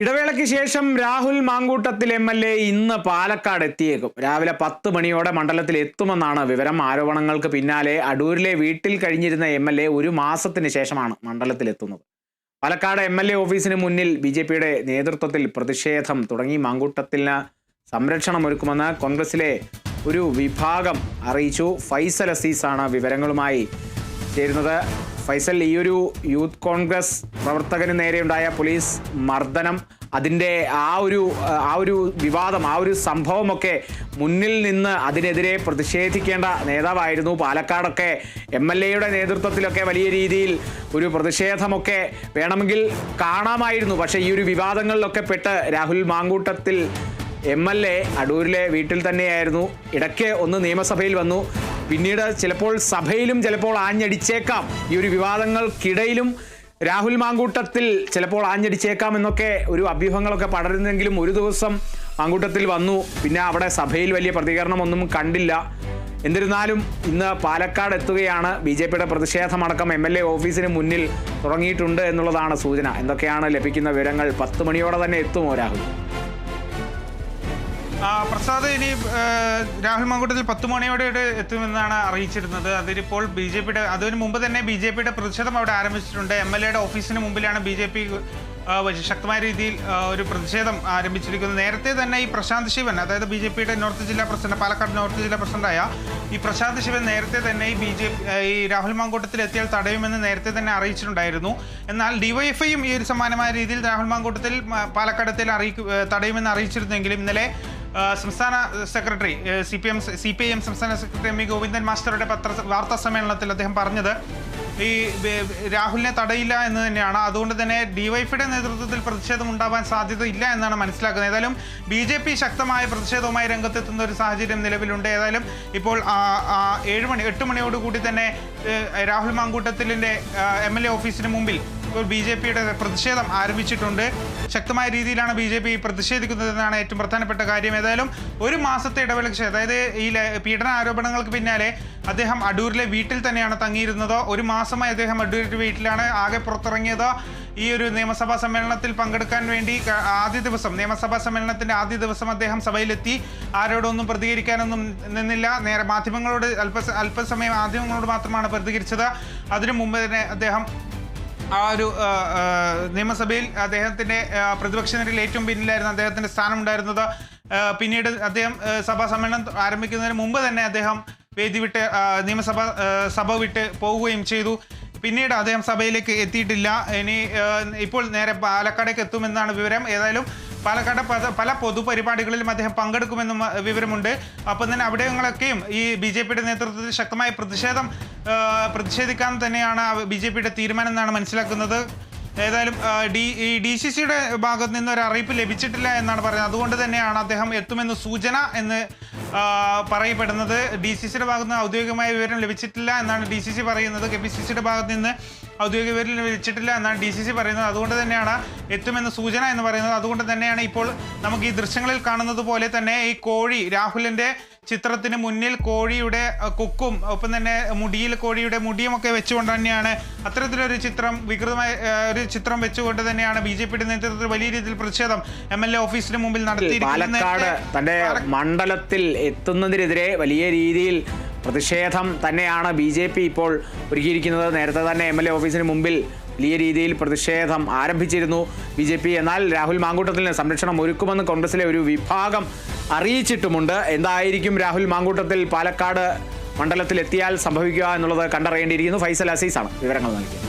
ഇടവേളയ്ക്ക് ശേഷം Rahul Mankoottathil M L A ഇന്ന് പാലക്കാട് എത്തിയേക്കും. രാവിലെ പത്ത് മണിയോടെ മണ്ഡലത്തിൽ എത്തുമെന്നാണ് വിവരം. ആരോപണങ്ങൾക്ക് പിന്നാലെ അടൂരിലെ വീട്ടിൽ കഴിഞ്ഞിരുന്ന എം എൽ എ ഒരു മാസത്തിന് ശേഷമാണ് മണ്ഡലത്തിൽ എത്തുന്നത്. പാലക്കാട് എം എൽ എ ഓഫീസിന് മുന്നിൽ ബി ജെ പിയുടെ നേതൃത്വത്തിൽ പ്രതിഷേധം തുടങ്ങി. മാങ്കൂട്ടത്തിന് സംരക്ഷണം ഒരുക്കുമെന്ന് കോൺഗ്രസിലെ ഒരു വിഭാഗം അറിയിച്ചു. ഫൈസൽ അസീസാണ് വിവരങ്ങളുമായി ചേരുന്നത്. ഫൈസൽ ഈ ഒരു യൂത്ത് കോൺഗ്രസ് പ്രവർത്തകന് നേരെയുണ്ടായ പോലീസ് മർദ്ദനം. അതിന്റെ ആ ഒരു ആ ഒരു വിവാദം ആ ഒരു സംഭവമൊക്കെ മുന്നിൽ നിന്ന് അതിനെതിരെ പ്രതിഷേധിക്കേണ്ട നേതാവായിരുന്നു പാലക്കാടൊക്കെ. എം എൽ എയുടെ നേതൃത്വത്തിലൊക്കെ വലിയ രീതിയിൽ ഒരു പ്രതിഷേധമൊക്കെ വേണമെങ്കിൽ കാണാമായിരുന്നു. പക്ഷേ ഈ ഒരു വിവാദങ്ങളിലൊക്കെ പെട്ട് Rahul Mankoottathil M L A അടൂരിലെ വീട്ടിൽ തന്നെയായിരുന്നു. ഇടയ്ക്ക് ഒന്ന് നിയമസഭയിൽ വന്നു. പിന്നീട് ചിലപ്പോൾ സഭയിലും ചിലപ്പോൾ ആഞ്ഞടിച്ചേക്കാം. ഈ ഒരു വിവാദങ്ങൾക്കിടയിലും രാഹുൽ മാങ്കൂട്ടത്തിൽ ചിലപ്പോൾ ആഞ്ഞടിച്ചേക്കാം എന്നൊക്കെ ഒരു അഭ്യൂഹങ്ങളൊക്കെ പടരുന്നെങ്കിലും ഒരു ദിവസം മാങ്കൂട്ടത്തിൽ വന്നു. പിന്നെ അവിടെ സഭയിൽ വലിയ പ്രതികരണമൊന്നും കണ്ടില്ല. എന്നിരുന്നാലും ഇന്ന് പാലക്കാട് എത്തുകയാണ്. ബി ജെ പിയുടെ പ്രതിഷേധമടക്കം എം എൽ എ ഓഫീസിന് മുന്നിൽ തുടങ്ങിയിട്ടുണ്ട് എന്നുള്ളതാണ് സൂചന. എന്തൊക്കെയാണ് ലഭിക്കുന്ന വിവരങ്ങൾ പത്ത് മണിയോടെ തന്നെ എത്തുമോ രാഹുൽ? പ്രസാദ് ഇനി രാഹുൽ മാങ്കൂട്ടത്തിൽ പത്ത് മണിയോടെ എത്തുമെന്നാണ് അറിയിച്ചിരുന്നത്. അതിനിപ്പോൾ ബി ജെ പിയുടെ അതിന് മുമ്പ് തന്നെ ബി ജെ പിയുടെ പ്രതിഷേധം അവിടെ ആരംഭിച്ചിട്ടുണ്ട്. എം എൽ എയുടെ ഓഫീസിന് മുമ്പിലാണ് ബി ജെ പി ശക്തമായ രീതിയിൽ ഒരു പ്രതിഷേധം ആരംഭിച്ചിരിക്കുന്നത്. നേരത്തെ തന്നെ ഈ പ്രശാന്ത് ശിവൻ അതായത് ബി ജെ പിയുടെ നോർത്ത് ജില്ലാ പ്രസിഡന്റ് പാലക്കാട് നോർത്ത് ജില്ലാ പ്രസിഡന്റായ ഈ പ്രശാന്ത് ശിവൻ നേരത്തെ തന്നെ ഈ ബി ജെ ഈ രാഹുൽ മാങ്കൂട്ടത്തിൽ എത്തിയാൽ തടയുമെന്ന് നേരത്തെ തന്നെ അറിയിച്ചിട്ടുണ്ടായിരുന്നു. എന്നാൽ ഡിവൈഎഫ്ഐയും ഈ ഒരു സമാനമായ രീതിയിൽ രാഹുൽ മാങ്കൂട്ടത്തിൽ പാലക്കാടത്തിൽ അറിയിക്കും തടയുമെന്ന് അറിയിച്ചിരുന്നെങ്കിലും ഇന്നലെ സംസ്ഥാന secretary C P M C P I M സംസ്ഥാന സെക്രട്ടറി എം വി ഗോവിന്ദൻ മാസ്റ്ററുടെ പത്ര വാർത്താ സമ്മേളനത്തിൽ അദ്ദേഹം പറഞ്ഞത് ഈ രാഹുലിനെ തടയില്ല എന്ന് തന്നെയാണ്. അതുകൊണ്ട് തന്നെ ഡിവൈഫിയുടെ നേതൃത്വത്തിൽ പ്രതിഷേധം ഉണ്ടാവാൻ സാധ്യത ഇല്ല എന്നാണ് മനസ്സിലാക്കുന്നത്. ഏതായാലും ബി ജെ പി ശക്തമായ പ്രതിഷേധവുമായി രംഗത്തെത്തുന്ന ഒരു സാഹചര്യം നിലവിലുണ്ട്. ഏതായാലും ഇപ്പോൾ ഏഴ് മണി എട്ട് മണിയോടുകൂടി തന്നെ രാഹുൽ മാങ്കൂട്ടത്തിലിന്റെ എം എൽ എ ഓഫീസിന് മുമ്പിൽ ബി ജെ പിയുടെ പ്രതിഷേധം ആരംഭിച്ചിട്ടുണ്ട്. ശക്തമായ രീതിയിലാണ് ബി ജെ പി പ്രതിഷേധിക്കുന്നതെന്നാണ് ഏറ്റവും പ്രധാനപ്പെട്ട കാര്യം. ഏതായാലും ഒരു മാസത്തെ ഇടവേളയ്ക്ക് അതായത് ഈ പീഡന ആരോപണങ്ങൾക്ക് പിന്നാലെ അദ്ദേഹം അടൂരിലെ വീട്ടിൽ തന്നെയാണ് തങ്ങിയിരുന്നത്. ഒരു മാസമായി അദ്ദേഹം അടൂരിലെ വീട്ടിലാണ് ആകെ പുറത്തിറങ്ങിയത്. ഈ ഒരു നിയമസഭാ സമ്മേളനത്തിൽ പങ്കെടുക്കാൻ വേണ്ടി ആദ്യ ദിവസം നിയമസഭാ സമ്മേളനത്തിന്റെ ആദ്യ ദിവസം അദ്ദേഹം സഭയിലെത്തി. ആരോടൊന്നും പ്രതികരിക്കാനൊന്നും നിന്നില്ല. നേരെ മാധ്യമങ്ങളോട് അല്പ അല്പസമയം മാധ്യമങ്ങളോട് മാത്രമാണ് പ്രതികരിച്ചത്. അതിനു മുമ്പ് തന്നെ അദ്ദേഹം ആ ഒരു നിയമസഭയിൽ അദ്ദേഹത്തിന്റെ ആ, പ്രതിപക്ഷ നിരയിൽ ഏറ്റവും പിന്നിലായിരുന്നു അദ്ദേഹത്തിന്റെ സ്ഥാനം ഉണ്ടായിരുന്നത് പിന്നീട് അദ്ദേഹം സഭാ സമ്മേളനം ആരംഭിക്കുന്നതിന് മുമ്പ് തന്നെ അദ്ദേഹം വേദി വിട്ട് നിയമസഭ സഭ വിട്ട് പോവുകയും ചെയ്തു. പിന്നീട് അദ്ദേഹം സഭയിലേക്ക് എത്തിയിട്ടില്ല. ഇനി ഇപ്പോൾ നേരെ പാലക്കാടേക്ക് എത്തുമെന്നാണ് വിവരം. ഏതായാലും പാലക്കാട് പല- പൊതുപരിപാടികളിലും അദ്ദേഹം പങ്കെടുക്കുമെന്നും വിവരമുണ്ട്. അപ്പം തന്നെ അവിടെങ്ങളൊക്കെയും ഈ ബി ജെ പിയുടെ നേതൃത്വത്തിൽ ശക്തമായ പ്രതിഷേധം പ്രതിഷേധിക്കാൻ തന്നെയാണ് ബി ജെ പിയുടെ തീരുമാനം എന്നാണ് മനസ്സിലാക്കുന്നത്. ഏതായാലും ഡി ഈ ഡി സി സിയുടെ ഭാഗത്ത് നിന്ന് ഒരു അറിയിപ്പ് ലഭിച്ചിട്ടില്ല എന്നാണ് പറയുന്നത്. അതുകൊണ്ട് തന്നെയാണ് അദ്ദേഹം എത്തുമെന്ന് സൂചന എന്ന് പറയപ്പെടുന്നത്. ഡി സി സിയുടെ ഭാഗത്ത് നിന്ന് ഔദ്യോഗികമായ വിവരം ലഭിച്ചിട്ടില്ല എന്നാണ് ഡി സി സി പറയുന്നത്. കെ പി സി സിയുടെ ഭാഗത്ത് നിന്ന് ഔദ്യോഗിക വിവരം ലഭിച്ചിട്ടില്ല എന്നാണ് ഡി സി സി പറയുന്നത്. അതുകൊണ്ട് തന്നെയാണ് എത്തുമെന്ന് സൂചന എന്ന് പറയുന്നത്. അതുകൊണ്ട് തന്നെയാണ് ഇപ്പോൾ നമുക്ക് ഈ ദൃശ്യങ്ങളിൽ കാണുന്നത് പോലെ തന്നെ ഈ കോഴി രാഹുലിന്റെ ചിത്രത്തിന് മുന്നിൽ കോഴിയുടെ കുക്കും ഒപ്പം തന്നെ മുടിയിൽ കോഴിയുടെ മുടിയുമൊക്കെ വെച്ചുകൊണ്ട് തന്നെയാണ് അത്തരത്തിലൊരു ചിത്രം വികൃതമായ ഒരു ചിത്രം വെച്ചുകൊണ്ട് തന്നെയാണ് ബി ജെ പിയുടെ നേതൃത്വത്തിൽ വലിയ രീതിയിൽ പ്രതിഷേധം എം എൽ എ ഓഫീസിന് മുമ്പിൽ നടത്തിയിരിക്കുന്നത്. തന്റെ മണ്ഡലത്തിൽ എത്തുന്നതിനെതിരെ വലിയ രീതിയിൽ പ്രതിഷേധം തന്നെയാണ് ബി ജെ പി ഇപ്പോൾ ഒരുക്കിയിരിക്കുന്നത്. നേരത്തെ തന്നെ എം എൽ എ ഓഫീസിന് മുമ്പിൽ വലിയ രീതിയിൽ പ്രതിഷേധം ആരംഭിച്ചിരുന്നു ബി ജെ പി. എന്നാൽ രാഹുൽ മാങ്കൂട്ടത്തിന് സംരക്ഷണം ഒരുക്കുമെന്ന് കോൺഗ്രസിലെ ഒരു വിഭാഗം അറിയിച്ചിട്ടുമുണ്ട്. എന്തായിരിക്കും രാഹുൽ മാങ്കൂട്ടത്തിൽ പാലക്കാട് മണ്ഡലത്തിൽ എത്തിയാൽ സംഭവിക്കുക എന്നുള്ളത് കണ്ടറിയേണ്ടിയിരിക്കുന്നു. ഫൈസൽ അസീസാണ് വിവരങ്ങൾ നൽകിയത്.